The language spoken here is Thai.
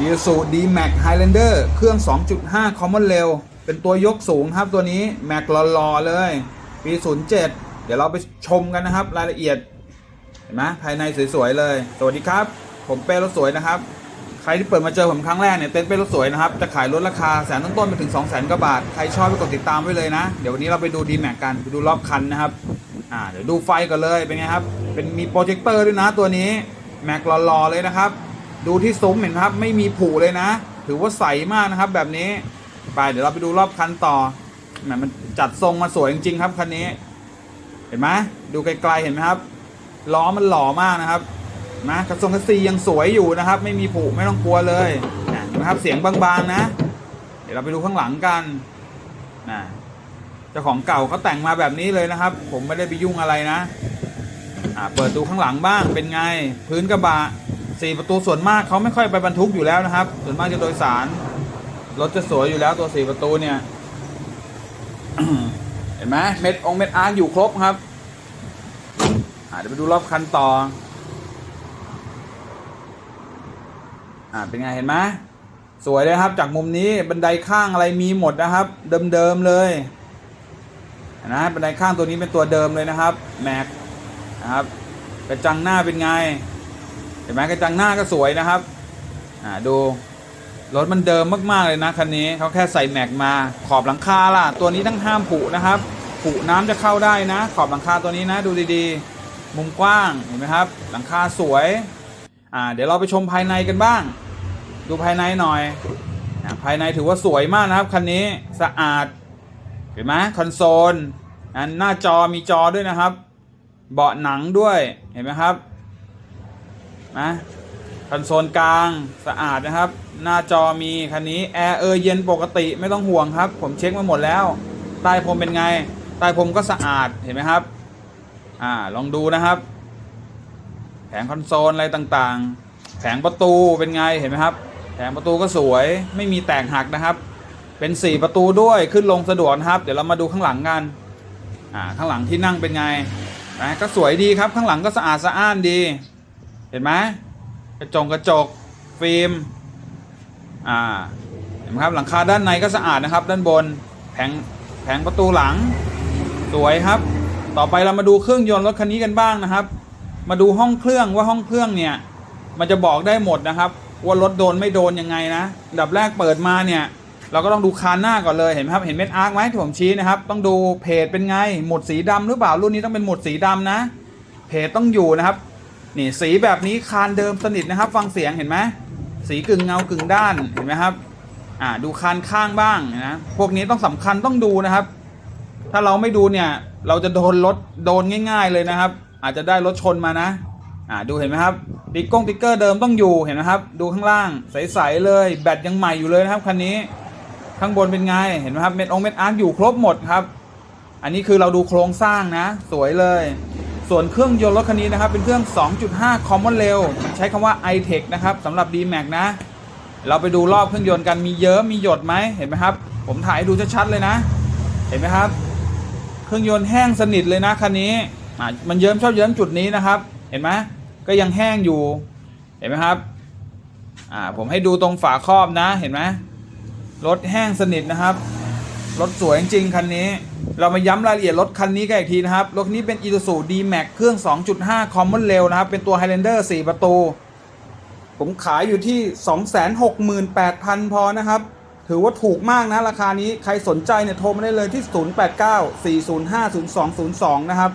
ดีสูดี Max Highlander เครื่อง 2.5 Common Rail เป็นตัวยกสูงครับตัวนี้ Max หล่อๆเลย ปี 07 เดี๋ยวเราไปชมกันนะครับ รายละเอียด เห็นไหมภายในสวยๆเลย สวัสดีครับ ผมเป้รถสวยนะครับ ใครที่เปิดมาเจอผมครั้งแรกเนี่ยเต้นเป้รถสวยนะครับ จะขายรถราคาแสนต้นๆไปถึง 2 0 0 0 0 0กว่าบาท ใครชอบไปกดติดตามไว้เลยนะ เดี๋ยววันนี้เราไปดูดีแม็กกันไปดูรอบคันนะครับอ่าเดี๋ยวดูไฟก่อนเลยเป็นไงครับเป็นมีโปรเจคเตอร์ด้วยนะตัวนี้แม็กหล่อๆเลยนะครับ ดูที่ซุ้มเห็นไหมครับ ไม่มีผุเลยนะ ถือว่าใสมากนะครับ แบบนี้ไปเดี๋ยวเราไปดูรอบคันต่อแหมมันจัดทรงมาสวยจริงๆครับคันนี้ เห็นไหมดูไกลๆเห็นไหมครับล้อมันหล่อมากนะครับนะกระทรงกระซียังสวยอยู่นะครับ ไม่มีผุไม่ต้องกลัวเลยนะครับเสียงบางๆนะ เดี๋ยวเราไปดูข้างหลังกันนะเจ้าของเก่าเขาแต่งมาแบบนี้เลยนะครับ ผมไม่ได้ไปยุ่งอะไรนะอ่าเปิดดูข้างหลังบ้างเป็นไง พื้นกระบะ สี่ประตูส่วนมากเขาไม่ค่อยไปบรรทุกอยู่แล้วนะครับ ส่วนมากจะโดยสารรถจะสวยอยู่แล้วตัวสี่ประตูเนี่ยเห็นไหมเม็ดองเม็ดอาร์อยู่ครบครับอ่าเดี๋ยวไปดูรอบคันต่ออ่าเป็นไงเห็นไหมสวยเลยครับ จากมุมนี้บันไดข้างอะไรมีหมดนะครับ เดิมๆเลยนะบันไดข้างตัวนี้เป็นตัวเดิมเลยนะครับ แม็กนะครับกระจังหน้าเป็นไง ห็นไหมกระจังหน้าก็สวยนะครับอ่าดูรถมันเดิมมากๆเลยนะคันนี้เขาแค่ใส่แม็กมาขอบหลังคาล่ะ ตัวนี้ต้องห้ามผุนะครับผุน้ำจะเข้าได้นะ ขอบหลังคาตัวนี้นะ ดูดีๆ มุมกว้างเห็นไหมครับ หลังคาสวยอ่าเดี๋ยวเราไปชมภายในกันบ้าง ดูภายในหน่อยอาภายในถือว่าสวยมากนะครับคันนี้สะอาดเห็นไหมคอนโซลอันหน้าจอมีจอด้วยนะครับ เบาะหนังด้วยเห็นไหมครับ นะคอนโซลกลางสะอาดนะครับ หน้าจอมีคันนี้แอร์เออเย็นปกติไม่ต้องห่วงครับ ผมเช็คมาหมดแล้วใต้พรมเป็นไงใต้พรมก็สะอาดเห็นไหมครับอ่าลองดูนะครับ แผงคอนโซลอะไรต่างๆ แผงประตูเป็นไงเห็นไหมครับ แผงประตูก็สวยไม่มีแตกหักนะครับ เป็นสี่ประตูด้วยขึ้นลงสะดวกนะครับ เดี๋ยวเรามาดูข้างหลังกันอ่าข้างหลังที่นั่งเป็นไงนะก็สวยดีครับข้างหลังก็สะอาดสะอ้านดี เห็นไหมกระจกกระจกฟิล์มอ่าเห็นไหมครับหลังคาด้านในก็สะอาดนะครับ ด้านบนแผงแผงประตูหลังสวยครับ ต่อไปเรามาดูเครื่องยนต์รถคันนี้กันบ้างนะครับ มาดูห้องเครื่องว่าห้องเครื่องเนี่ยมันจะบอกได้หมดนะครับว่ารถโดนไม่โดนยังไงนะดับแรกเปิดมาเนี่ยเราก็ต้องดูคานหน้าก่อนเลยเห็นไหมครับเห็นเม็ดอาร์คไหมที่ผมชี้นะครับ ต้องดูเพจเป็นไงหมุดสีดำหรือเปล่ารุ่นนี้ต้องเป็นหมุดสีดำนะ เพจต้องอยู่นะครับ นี่สีแบบนี้คานเดิมสนิทนะครับ ฟังเสียงเห็นไหมสีกึ่งเงากึ่งด้านเห็นไหมครับอ่าดูคานข้างบ้างนะพวกนี้ต้องสำคัญต้องดูนะครับ ถ้าเราไม่ดูเนี่ย เราจะโดนรถโดนง่าย ๆเลยนะครับ อาจจะได้รถชนมานะอ่าดูเห็นไหมครับติ๊กกงติ๊กเกอร์เดิมต้องอยู่เห็นไหมครับ ดูข้างล่างใสๆเลย แบตยังใหม่อยู่เลยนะครับคันนี้ข้างบนเป็นไงเห็นไหมครับเม็ดองเม็ดอาร์ตอยู่ครบหมดครับ อันนี้คือเราดูโครงสร้างนะ สวยเลย ส่วนเครื่องยนต์รถคันนี้นะครับ เป็นเครื่อง 2.5 Common Rail ใช้คำว่า i-Tech นะครับสำหรับ D-Max นะ เราไปดูรอบเครื่องยนต์กันมีเยิ้มมีหยดไหมเห็นไหมครับ ผมถ่ายให้ดูชัดๆเลยนะ เห็นไหมครับ เครื่องยนต์แห้งสนิทเลยนะคันนี้อ่ามันเยิ้มชอบเยิ้มจุดนี้นะครับ เห็นไหมก็ยังแห้งอยู่เห็นไหมครับอ่าผมให้ดูตรงฝาครอบนะเห็นไหมรถแห้งสนิทนะครับ รถสวยจริงคันนี้ เรามาย้ำรายละเอียดรถคันนี้กันอีกทีนะครับ รถนี้เป็น Isuzu D-Max เครื่อง 2.5 Common Rail นะครับ เป็นตัว Highlander 4 ประตู ผมขายอยู่ที่ 268,000 พอนะครับ ถือว่าถูกมากนะ ราคานี้ ใครสนใจเนี่ยโทรมาได้เลยที่ 089 405 0202 นะครับ